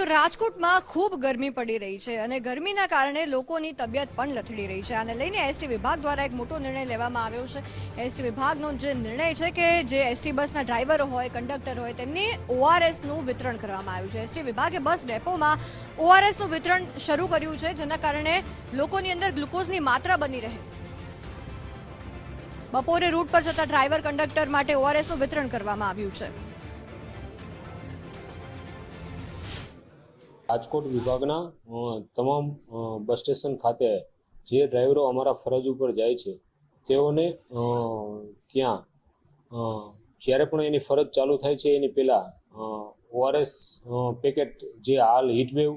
તો રાજકોટમાં ખૂબ ગરમી પડી રહી છે અને ગરમીના કારણે લોકોની તબિયત પણ લથડી રહી છે. આને લઈને એસટી વિભાગ દ્વારા એક મોટો નિર્ણય લેવામાં આવ્યો છે. એસટી વિભાગનો જે નિર્ણય છે કે જે એસટી બસના ડ્રાઈવરો હોય, કંડક્ટર હોય, તેમની ઓઆરએસનું વિતરણ કરવામાં આવ્યું છે. એસટી વિભાગે બસ ડેપોમાં ઓઆરએસનું વિતરણ શરૂ કર્યું છે, જેના કારણે લોકોની અંદર ગ્લુકોઝની માત્રા બની રહે. બપોરે રૂટ પર જતા ડ્રાઈવર, કંડક્ટર માટે ઓઆરએસનું વિતરણ કરવામાં આવ્યું છે. રાજકોટ વિભાગના તમામ બસ સ્ટેશન ખાતે જે ડ્રાઈવરો અમારા ફરજ ઉપર જાય છે, તેઓને ત્યાં જ્યારે પણ એની ફરજ ચાલુ થાય છે, એની પહેલાં ઓઆરએસ પેકેટ જે હાલ હીટવેવ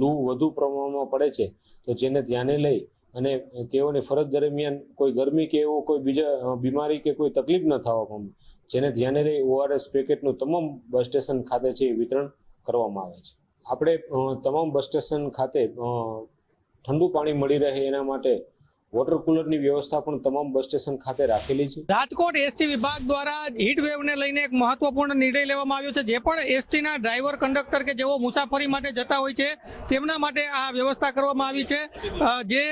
લૂ વધુ પ્રમાણમાં પડે છે, તો જેને ધ્યાને લઈ અને તેઓની ફરજ દરમિયાન કોઈ ગરમી કે એવો કોઈ બીજા બીમારી કે કોઈ તકલીફ ન થવા પામે, જેને ધ્યાને લઈ ઓઆરએસ પેકેટનું તમામ બસ સ્ટેશન ખાતે છે વિતરણ કરવામાં આવે છે. આપણે તમામ બસ સ્ટેશન ખાતે ઠંડુ પાણી મળી રહે એના માટે વોટર કુલરની વ્યવસ્થા પણ તમામ બસ સ્ટેશન ખાતે રાખેલી છે. રાજકોટ એસટી વિભાગ દ્વારા હીટ વેવને લઈને એક મહત્વપૂર્ણ નિર્ણય લેવામાં આવ્યો છે. જે પણ એસટીના ડ્રાઈવર, કંડક્ટર કે જેઓ મુસાફરી માટે જતા હોય છે, તેમના માટે આ વ્યવસ્થા કરવામાં આવી છે. જે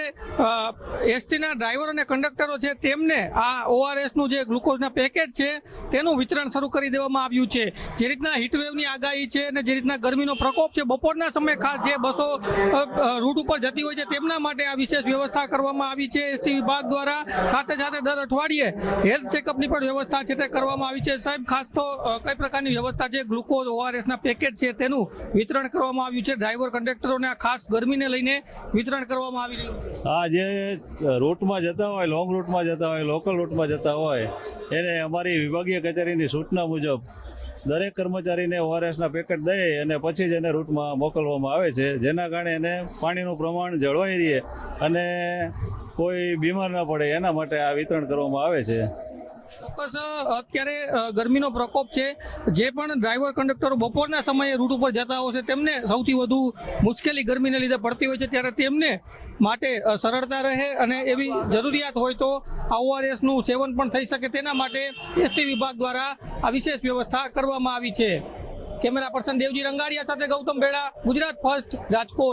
એસટીના ડ્રાઈવર અને કંડક્ટરો છે, તેમને આ ઓઆરએસનું જે ગ્લુકોઝના પેકેટ છે, તેનું વિતરણ શરૂ કરી દેવામાં આવ્યું છે. જે રીતના હીટ વેવની આગાહી છે અને જે રીતના ગરમીનો પ્રકોપ છે, બપોરના સમયે ખાસ જે બસો રૂટ ઉપર જતી હોય છે, તેમના માટે આ વિશેષ વ્યવસ્થા કરવામાં આવી છે એસટી વિભાગ દ્વારા. સાથે સાથે દર અઠવાડિયે હેલ્થ ચેકઅપની પણ વ્યવસ્થા છે તે કરવામાં આવી છે. સાહેબ, ખાસ તો કઈ પ્રકારની વ્યવસ્થા છે? ગ્લુકોઝ ઓઆરએસના પેકેટ છે તેનું વિતરણ કરવામાં આવ્યું છે. ડ્રાઈવર કંડક્ટરોને ખાસ ગરમીને લઈને વિતરણ કરવામાં આવી રહ્યું છે. આ જે રૂટમાં જતા હોય લોંગ રૂટમાં જતા હોય લોકલ રૂટમાં જતા હોય, એને અમારી વિભાગીય કચેરીની સૂચના મુજબ દરેક કર્મચારીને ઓઆરએસના પેકેટ દઈ અને પછી જ એને રૂટમાં મોકલવામાં આવે છે. જેના કારણે એને પાણીનું પ્રમાણ જળવાઈ રહે અને કોઈ બીમાર ના પડે, એના માટે આ વિતરણ કરવામાં આવે છે. ચોક્કસ, અત્યારે ગરમીનો પ્રકોપ છે. જે પણ ડ્રાઈવર, કંડક્ટરો બપોરના સમયે રૂટ ઉપર જતા હોય છે, તેમને સૌથી વધુ મુશ્કેલી ગરમીને લીધે પડતી હોય છે. ત્યારે તેમને માટે સરળતા રહે અને એવી જરૂરિયાત હોય તો ઓઆરએસનું સેવન પણ થઈ શકે. તેના માટે એસટી વિભાગ દ્વારા આ વિશેષ વ્યવસ્થા કરવામાં આવી છે. કેમેરા પર્સન દેવજી રંગારિયા સાથે ગૌતમ ભેડા ગુજરાત ફર્સ્ટ, રાજકોટ.